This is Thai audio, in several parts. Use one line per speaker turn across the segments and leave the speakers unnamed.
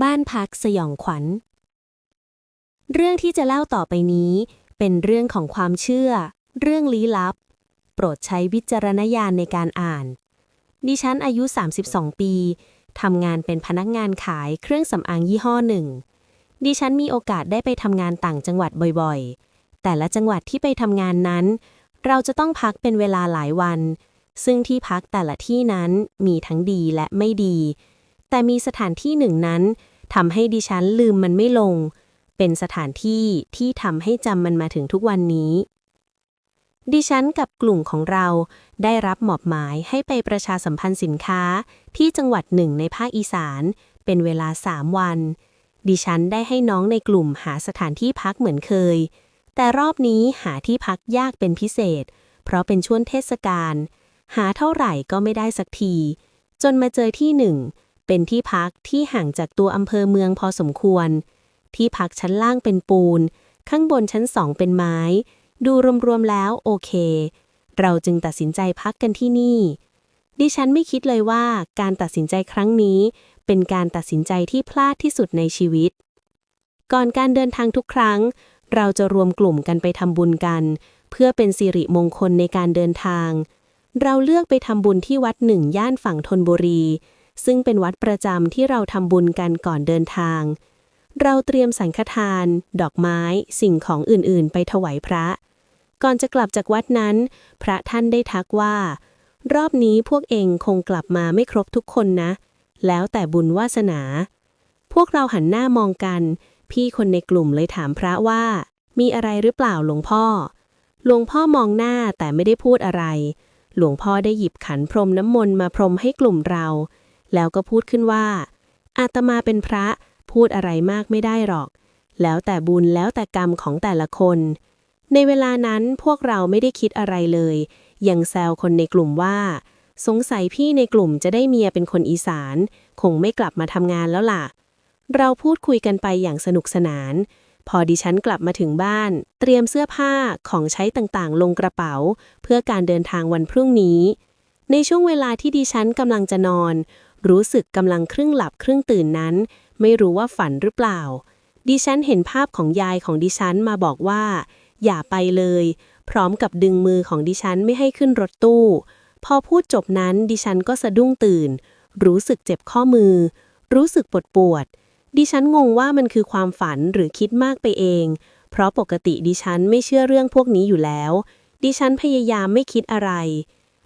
บ้านพักสยองขวัญ เรื่องที่จะเล่าต่อไปนี้ เป็นเรื่องของความเชื่อ เรื่องลี้ลับ โปรดใช้วิจารณญาณในการอ่าน ดิฉันอายุ 32 ปี ทำงานเป็นพนักงานขายเครื่องสำอางยี่ห้อหนึ่ง ดิฉันมีโอกาสได้ไปทำงานต่างจังหวัดบ่อยๆ แต่ละจังหวัดที่ไปทำงานนั้น เราจะต้องพักเป็นเวลาหลายวัน ซึ่งที่พักแต่ละที่นั้นมีทั้งดีและไม่ดี แต่มีสถานที่หนึ่งนั้นทำให้ดิฉันลืมมันไม่ลง เป็นสถานที่ที่ทำให้จำมันมาถึงทุกวันนี้ ดิฉันกับกลุ่มของเราได้รับมอบหมายให้ไปประชาสัมพันธ์สินค้าที่จังหวัดหนึ่งในภาคอีสาน เป็นเวลาสามวัน ดิฉันได้ให้น้องในกลุ่มหาสถานที่พักเหมือนเคย แต่รอบนี้หาที่พักยากเป็นพิเศษ เพราะเป็นช่วงเทศกาลหาเท่าไหร่ก็ไม่ได้สักที จนมาเจอที่หนึ่ง เป็นที่พักที่ห่างจากตัวอำเภอเมืองพอสมควร ที่พักชั้นล่างเป็นปูน ข้างบนชั้นสองเป็นไม้ ดูรวมๆแล้วโอเค เราจึงตัดสินใจพักกันที่นี่ ดิฉันไม่คิดเลยว่าการตัดสินใจครั้งนี้ เป็นการตัดสินใจที่พลาดที่สุดในชีวิต ก่อนการเดินทางทุกครั้ง เราจะรวมกลุ่มกันไปทำบุญกัน เพื่อเป็นสิริมงคลในการเดินทางเราเลือกไปทำบุญที่วัดหนึ่งย่านฝั่งธนบุรี ซึ่งเป็นวัดประจำที่เราทำบุญกันก่อนเดินทาง เราเตรียมสังฆทาน ดอกไม้ สิ่งของอื่นๆ ไปถวายพระ ก่อนจะกลับจากวัดนั้น พระท่านได้ทักว่า รอบนี้พวกเองคงกลับมาไม่ครบทุกคนนะ แล้วแต่บุญวาสนา พวกเราหันหน้ามองกัน พี่คนในกลุ่มเลยถามพระว่า มีอะไรหรือเปล่าหลวงพ่อ หลวงพ่อมองหน้าแต่ไม่ได้พูดอะไร หลวงพ่อได้หยิบขันพรมน้ำมนต์มาพรมให้กลุ่มเรา แล้วก็พูดขึ้นว่า อาตมาเป็นพระพูดอะไรมากไม่ได้หรอก แล้วแต่บุญแล้วแต่กรรมของแต่ละคน ในเวลานั้นพวกเราไม่ได้คิดอะไรเลย ยังแซวคนในกลุ่มว่า สงสัยพี่ในกลุ่มจะได้เมียเป็นคนอีสาน คงไม่กลับมาทำงานแล้วล่ะ เราพูดคุยกันไปอย่างสนุกสนาน พอดิฉันกลับมาถึงบ้าน เตรียมเสื้อผ้าของใช้ต่างๆ ลงกระเป๋า เพื่อการเดินทางวันพรุ่งนี้ ในช่วงเวลาที่ดิฉันกำลังจะนอน รู้สึกกำลังครึ่งหลับครึ่งตื่นนั้น ไม่รู้ว่าฝันหรือเปล่า ดิฉันเห็นภาพของยายของดิฉันมาบอกว่า อย่าไปเลย พร้อมกับดึงมือของดิฉันไม่ให้ขึ้นรถตู้ พอพูดจบนั้นดิฉันก็สะดุ้งตื่น รู้สึกเจ็บข้อมือ รู้สึกปวดปวด ดิฉันงงว่ามันคือความฝันหรือคิดมากไปเอง เพราะปกติดิฉันไม่เชื่อเรื่องพวกนี้อยู่แล้ว ดิฉันพยายามไม่คิดอะไร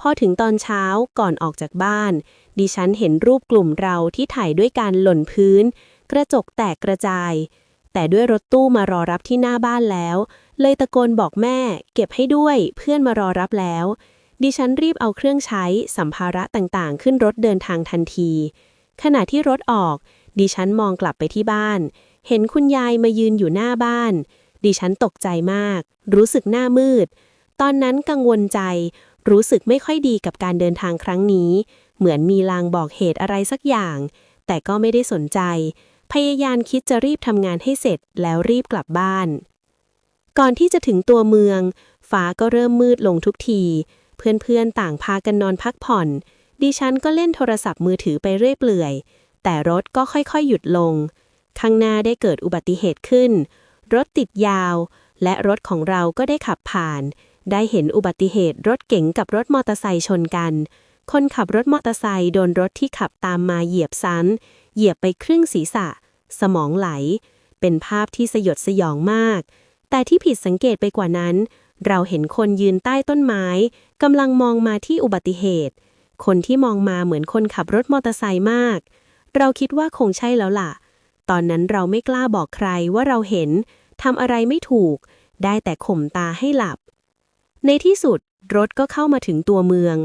พอถึงตอนเช้าก่อนออกจากบ้าน ดิฉันเห็นรูปกลุ่มเราที่ถ่ายด้วยการหล่นพื้น กระจกแตกกระจาย แต่ด้วยรถตู้มารอรับที่หน้าบ้านแล้ว เลยตะโกนบอกแม่ เก็บให้ด้วยเพื่อนมารอรับแล้ว ดิฉันรีบเอาเครื่องใช้สัมภาระต่างๆ ขึ้นรถเดินทางทันที ขณะที่รถออก ดิฉันมองกลับไปที่บ้าน เห็นคุณยายมายืนอยู่หน้าบ้าน ดิฉันตกใจมาก รู้สึกหน้ามืดตอนนั้นกังวลใจ รู้สึกไม่ค่อยดีกับการเดินทางครั้งนี้ เหมือนมีลางบอกเหตุอะไรสักอย่าง แต่ก็ไม่ได้สนใจ พยายามคิดจะรีบทำงานให้เสร็จแล้วรีบกลับบ้าน ก่อนที่จะถึงตัวเมือง ฟ้าก็เริ่มมืดลงทุกที เพื่อนๆต่างพากันนอนพักผ่อน ดิฉันก็เล่นโทรศัพท์มือถือไปเรื่อยเปื่อย แต่รถก็ค่อยๆ หยุดลง ข้างหน้าได้เกิดอุบัติเหตุขึ้น รถติดยาว และรถของเราก็ได้ขับผ่าน ได้เห็นอุบัติเหตุรถเก๋งกับรถมอเตอร์ไซค์ชนกัน คนขับรถมอเตอร์ไซค์โดนรถที่ขับตามมาเหยียบซ้ำเหยียบไปครึ่งศีรษะ สมองไหล เป็นภาพที่สยดสยองมาก แต่ที่ผิดสังเกตไปกว่านั้น เราเห็นคนยืนใต้ต้นไม้กำลังมองมาที่อุบัติเหตุ คนที่มองมาเหมือนคนขับรถมอเตอร์ไซค์มาก เราคิดว่าคงใช่แล้วล่ะ ตอนนั้นเราไม่กล้าบอกใครว่าเราเห็นทำอะไรไม่ถูก ได้แต่ข่มตาให้หลับ ในที่สุดรถก็เข้ามาถึงตัวเมือง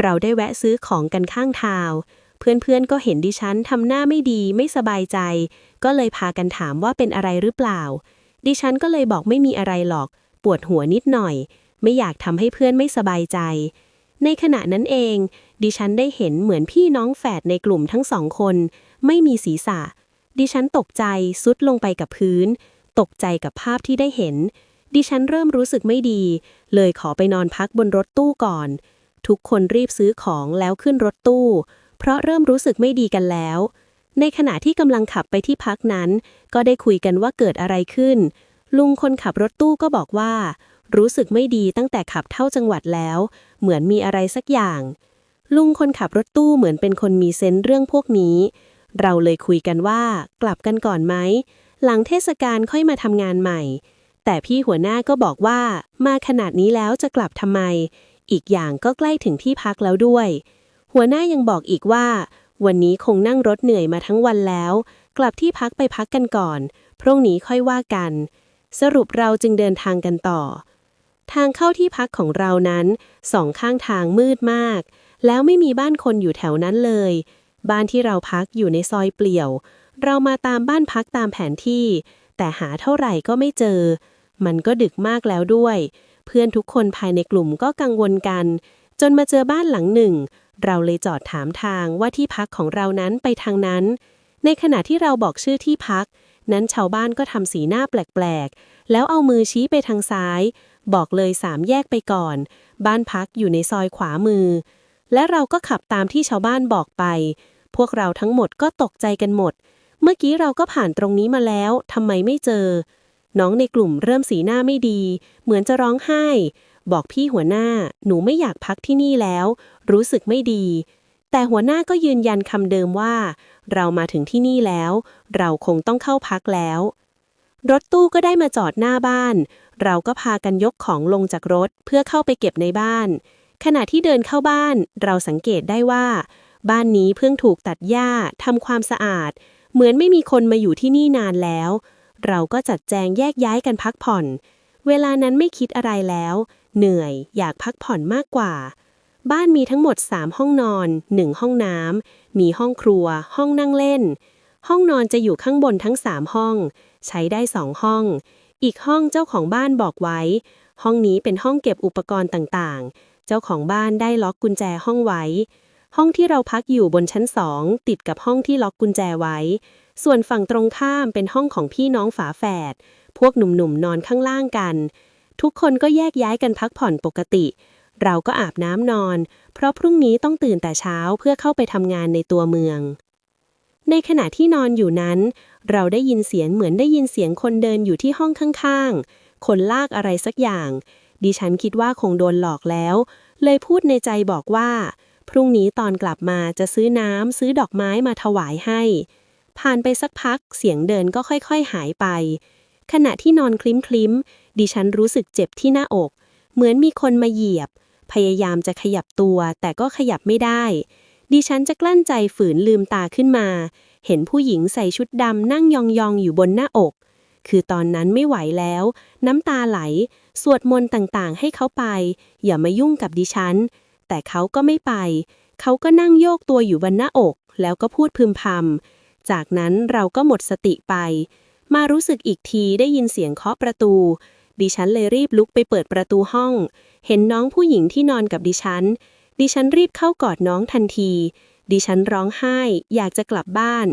เราได้แวะซื้อของกันข้างทางเพื่อนๆก็เห็นดิฉันทำหน้าไม่ดีไม่สบายใจ ก็เลยพากันถามว่าเป็นอะไรหรือเปล่า ดิฉันก็เลยบอกไม่มีอะไรหรอก ปวดหัวนิดหน่อย ไม่อยากทำให้เพื่อนไม่สบายใจ ในขณะนั้นเอง ดิฉันได้เห็นเหมือนพี่น้องแฝดในกลุ่มทั้งสองคน ไม่มีศีรษะ ดิฉันตกใจซุดลงไปกับพื้น ตกใจกับภาพที่ได้เห็น ดิฉันเริ่มรู้สึกไม่ดี เลยขอไปนอนพักบนรถตู้ก่อน ทุกคนรีบซื้อของแล้วขึ้นรถตู้ เพราะเริ่มรู้สึกไม่ดีกันแล้ว ในขณะที่กำลังขับไปที่พักนั้น ก็ได้คุยกันว่าเกิดอะไรขึ้น ลุงคนขับรถตู้ก็บอกว่า รู้สึกไม่ดีตั้งแต่ขับเท่าจังหวัดแล้ว เหมือนมีอะไรสักอย่าง ลุงคนขับรถตู้เหมือนเป็นคนมีเซนส์เรื่องพวกนี้ เราเลยคุยกันว่า กลับกันก่อนไหมหลังเทศกาลค่อยมาทำงานใหม่ แต่พี่หัวหน้าก็บอกว่า มาขนาดนี้แล้วจะกลับทำไม อีกอย่างก็ใกล้ถึงที่พักแล้วด้วย หัวหน้ายังบอกอีกว่า วันนี้คงนั่งรถเหนื่อยมาทั้งวันแล้ว กลับที่พักไปพักกันก่อน พรุ่งนี้ค่อยว่ากัน สรุปเราจึงเดินทางกันต่อ ทางเข้าที่พักของเรานั้นสองข้างทางมืดมาก แล้วไม่มีบ้านคนอยู่แถวนั้นเลย บ้านที่เราพักอยู่ในซอยเปลี่ยว เรามาตามบ้านพักตามแผนที่ แต่หาเท่าไหร่ก็ไม่เจอ มันก็ดึกมากแล้วด้วย เพื่อนทุกคนภายในกลุ่มก็กังวลกัน จนมาเจอบ้านหลังหนึ่ง เราเลยจอดถามทางว่าที่พักของเรานั้นไปทางนั้น ในขณะที่เราบอกชื่อที่พัก นั้นชาวบ้านก็ทำสีหน้าแปลกๆ แล้วเอามือชี้ไปทางซ้าย บอกเลยสามแยกไปก่อน บ้านพักอยู่ในซอยขวามือ และเราก็ขับตามที่ชาวบ้านบอกไป พวกเราทั้งหมดก็ตกใจกันหมดเมื่อกี้เราก็ผ่านตรงนี้มาแล้ว ทำไมไม่เจอ น้องในกลุ่มเริ่มสีหน้าไม่ดี เหมือนจะร้องไห้ บอกพี่หัวหน้า หนูไม่อยากพักที่นี่แล้ว รู้สึกไม่ดี แต่หัวหน้าก็ยืนยันคำเดิมว่า เรามาถึงที่นี่แล้ว เราคงต้องเข้าพักแล้ว รถตู้ก็ได้มาจอดหน้าบ้าน เราก็พากันยกของลงจากรถเพื่อเข้าไปเก็บในบ้าน ขณะที่เดินเข้าบ้าน เราสังเกตได้ว่า บ้านนี้เพิ่งถูกตัดหญ้าทำความสะอาด เหมือนไม่มีคนมาอยู่ที่นี่นานแล้ว เราก็จัดแจงแยกย้ายกันพักผ่อน เวลานั้นไม่คิดอะไรแล้ว เหนื่อยอยากพักผ่อนมากกว่า บ้านมีทั้งหมด 3 ห้องนอน 1 ห้องน้ำมีห้องครัว ห้องนั่งเล่น ห้องนอนจะอยู่ข้างบนทั้ง 3 ห้อง ใช้ได้ 2 ห้อง อีกห้องเจ้าของบ้านบอกไว้ ห้องนี้เป็นห้องเก็บอุปกรณ์ต่างๆ เจ้าของบ้านได้ล็อกกุญแจห้องไว้ ห้องที่เราพักอยู่บนชั้นสองติดกับห้องที่ล็อกกุญแจไว้ ส่วนฝั่งตรงข้ามเป็นห้องของพี่น้องฝาแฝด พวกหนุ่มๆนอนข้างล่างกัน ทุกคนก็แยกย้ายกันพักผ่อนปกติ เราก็อาบน้ำนอน เพราะพรุ่งนี้ต้องตื่นแต่เช้าเพื่อเข้าไปทำงานในตัวเมือง ในขณะที่นอนอยู่นั้น เราได้ยินเสียงเหมือนได้ยินเสียงคนเดินอยู่ที่ห้องข้างๆ คนลากอะไรสักอย่าง ดิฉันคิดว่าคงโดนหลอกแล้ว เลยพูดในใจบอกว่า พรุ่งนี้ตอนกลับมาจะซื้อน้ำซื้อดอกไม้มาถวายให้ ผ่านไปสักพักเสียงเดินก็ค่อยๆหายไป ขณะที่นอนคลิ้มคลิมๆดิฉันรู้สึกเจ็บที่หน้าอก เหมือนมีคนมาเหยียบ พยายามจะขยับตัวแต่ก็ขยับไม่ได้ ดิฉันจะกลั้นใจฝืนลืมตาขึ้นมา เห็นผู้หญิงใส่ชุดดำนั่งยองๆอยู่บนหน้าอก คือตอนนั้นไม่ไหวแล้ว น้ำตาไหล สวดมนต์ต่างๆ ให้เขาไป อย่ามายุ่งกับดิฉัน แต่เขาก็ไม่ไป เขาก็นั่งโยกตัวอยู่บนหน้าอก แล้วก็พูดพึมพำ จากนั้นเราก็หมดสติไป มารู้สึกอีกทีได้ยินเสียงเคาะประตู ดิฉันเลยรีบลุกไปเปิดประตูห้อง เห็นน้องผู้หญิงที่นอนกับดิฉัน ดิฉันรีบเข้ากอดน้องทันที ดิฉันร้องไห้ อยากจะกลับบ้าน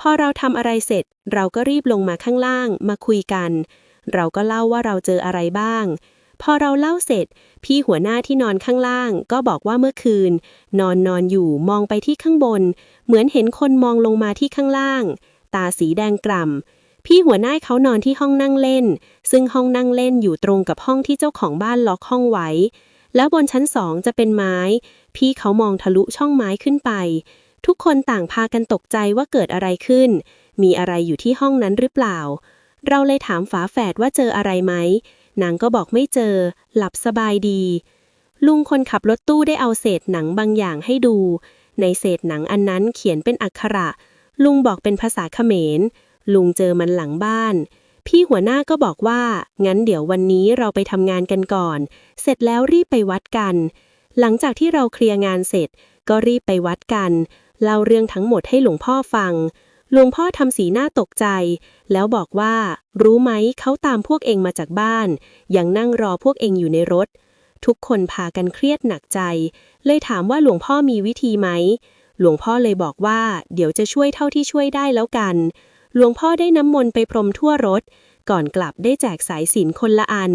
พอเราทำอะไรเสร็จ เราก็รีบลงมาข้างล่าง มาคุยกัน เราก็เล่าว่าเราเจออะไรบ้าง พอเราเล่าเสร็จ พี่หัวหน้าที่นอนข้างล่าง ก็บอกว่าเมื่อคืน นอนนอนอยู่มองไปที่ข้างบน เหมือนเห็นคนมองลงมาที่ข้างล่าง ตาสีแดงกล่ำพี่หัวหน้าเขานอนที่ห้องนั่งเล่น ซึ่งห้องนั่งเล่นอยู่ตรงกับห้องที่เจ้าของบ้านล็อกห้องไว้ แล้วบนชั้นสองจะเป็นไม้ พี่เขามองทะลุช่องไม้ขึ้นไป ทุกคนต่างพากันตกใจว่าเกิดอะไรขึ้น มีอะไรอยู่ที่ห้องนั้นหรือเปล่า เราเลยถามฝาแฝดว่าเจออะไรไหม นางก็บอกไม่เจอ หลับสบายดี ลุงคนขับรถตู้ได้เอาเศษหนังบางอย่างให้ดู ในเศษหนังอันนั้นเขียนเป็นอักขระ ลุงบอกเป็นภาษาเขมร ลุงเจอมันหลังบ้าน พี่หัวหน้าก็บอกว่า งั้นเดี๋ยววันนี้เราไปทำงานกันก่อน เสร็จแล้วรีบไปวัดกัน หลังจากที่เราเคลียร์งานเสร็จ ก็รีบไปวัดกัน เล่าเรื่องทั้งหมดให้หลวงพ่อฟัง หลวงพ่อทำสีหน้าตกใจ แล้วบอกว่า รู้ไหมเขาตามพวกเองมาจากบ้าน ยังนั่งรอพวกเองอยู่ในรถ ทุกคนพากันเครียดหนักใจ เลยถามว่าหลวงพ่อมีวิธีไหม หลวงพ่อเลยบอกว่า เดี๋ยวจะช่วยเท่าที่ช่วยได้แล้วกัน หลวงพ่อได้น้ำมนต์ไปพรมทั่วรถ ก่อนกลับได้แจกสายสินคนละอัน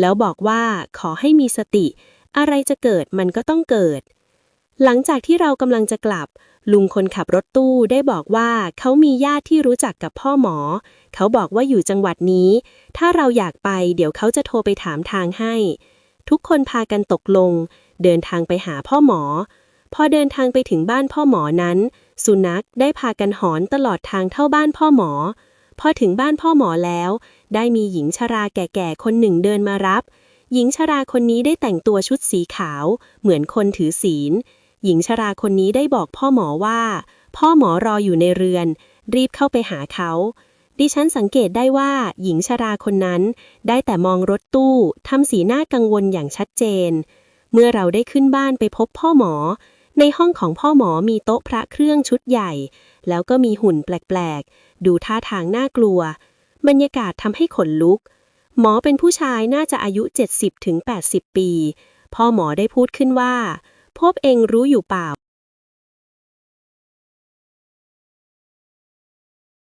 แล้วบอกว่าขอให้มีสติ อะไรจะเกิดมันก็ต้องเกิด หลังจากที่เรากำลังจะกลับ ลุงคนขับรถตู้ได้บอกว่าเขามีญาติที่รู้จักกับพ่อหมอ เขาบอกว่าอยู่จังหวัดนี้ ถ้าเราอยากไปเดี๋ยวเขาจะโทรไปถามทางให้ ทุกคนพากันตกลง เดินทางไปหาพ่อหมอ พอเดินทางไปถึงบ้านพ่อหมอนั้น สุนัขได้พากันหอนตลอดทางเท่าบ้านพ่อหมอ พอถึงบ้านพ่อหมอแล้ว ได้มีหญิงชราแก่ๆคนหนึ่งเดินมารับ หญิงชราคนนี้ได้แต่งตัวชุดสีขาว เหมือนคนถือศีล หญิงชราคนนี้ได้บอกพ่อหมอว่า พ่อหมอรออยู่ในเรือน รีบเข้าไปหาเขา ดิฉันสังเกตได้ว่าหญิงชราคนนั้นได้แต่มองรถตู้ทำสีหน้ากังวลอย่างชัดเจน เมื่อเราได้ขึ้นบ้านไปพบพ่อหมอ ในห้องของพ่อหมอมีโต๊ะพระเครื่องชุดใหญ่ แล้วก็มีหุ่นแปลกๆ ดูท่าทางน่ากลัว บรรยากาศทำให้ขนลุก หมอเป็นผู้ชายน่าจะอายุ 70-80 ปี พ่อหมอได้พูดขึ้นว่า พบเองรู้อยู่เปล่า